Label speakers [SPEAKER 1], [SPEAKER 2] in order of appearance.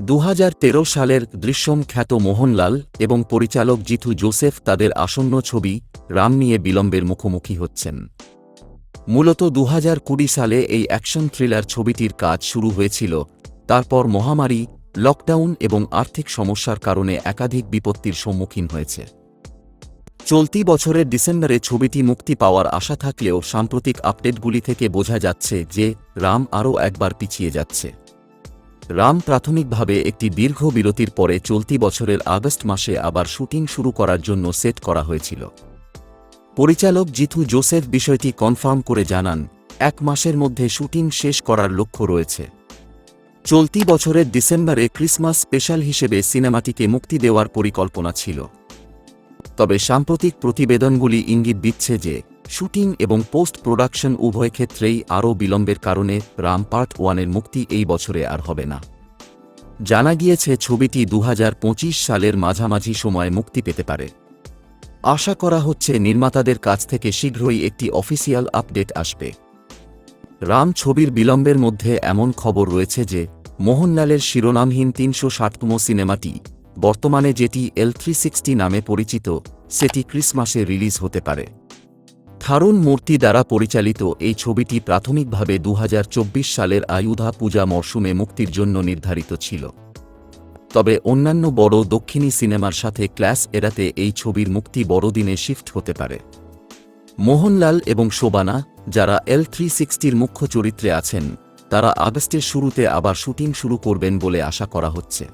[SPEAKER 1] দু হাজার তেরো সালের দৃশ্যম খ্যাত মোহনলাল এবং পরিচালক জিথু জোসেফ তাদের আসন্ন ছবি রাম নিয়ে বিলম্বের মুখোমুখি হচ্ছেন। মূলত দুহাজার কুড়ি সালে এই অ্যাকশন থ্রিলার ছবিটির কাজ শুরু হয়েছিল, তারপর মহামারী, লকডাউন এবং আর্থিক সমস্যার কারণে একাধিক বিপত্তির সম্মুখীন হয়েছে। চলতি বছরের ডিসেম্বরে ছবিটি মুক্তি পাওয়ার আশা থাকলেও সাম্প্রতিক আপডেটগুলি থেকে বোঝা যাচ্ছে যে রাম আরও একবার পিছিয়ে যাচ্ছে। রাম প্রাথমিকভাবে একটি দীর্ঘ বিরতির পরে চলতি বছরের আগস্ট মাসে আবার শুটিং শুরু করার জন্য সেট করা হয়েছিল। পরিচালক জিথু জোসেফ বিষয়টি কনফার্ম করে জানান, এক মাসের মধ্যে শুটিং শেষ করার লক্ষ্য রয়েছে। চলতি বছরের ডিসেম্বরে ক্রিসমাস স্পেশাল হিসেবে সিনেমাটিকে মুক্তি দেওয়ার পরিকল্পনা ছিল। তবে সাম্প্রতিক প্রতিবেদনগুলি ইঙ্গিত দিচ্ছে যে শুটিং এবং পোস্ট প্রোডাকশন উভয় ক্ষেত্রেই আরও বিলম্বের কারণে রাম পার্ট ওয়ানের মুক্তি এই বছরে আর হবে না। জানা গিয়েছে, ছবিটি দু হাজার পঁচিশ সালের মাঝামাঝি সময়ে মুক্তি পেতে পারে। আশা করা হচ্ছে, নির্মাতাদের কাছ থেকে শীঘ্রই একটি অফিসিয়াল আপডেট আসবে। রাম ছবির বিলম্বের মধ্যে এমন খবর রয়েছে যে, মোহনলালের শিরোনামহীন তিনশো ষাটতম সিনেমাটি, বর্তমানে যেটি এল থ্রি নামে পরিচিত, সেটি ক্রিসমাসে রিলিজ হতে পারে। থারুণ মূর্তি দ্বারা পরিচালিত এই ছবিটি প্রাথমিকভাবে দু হাজার চব্বিশ সালের আয়ুধা পূজা মরশুমে মুক্তির জন্য নির্ধারিত ছিল। তবে অন্যান্য বড় দক্ষিণী সিনেমার সাথে ক্লাস এড়াতে এই ছবির মুক্তি বড়দিনে শিফট হতে পারে। মোহনলাল এবং শোবানা যারা এল থ্রি সিক্সটির মুখ্য চরিত্রে আছেন, তারা আগস্টের শুরুতে আবার শুটিং শুরু করবেন বলে আশা করা হচ্ছে।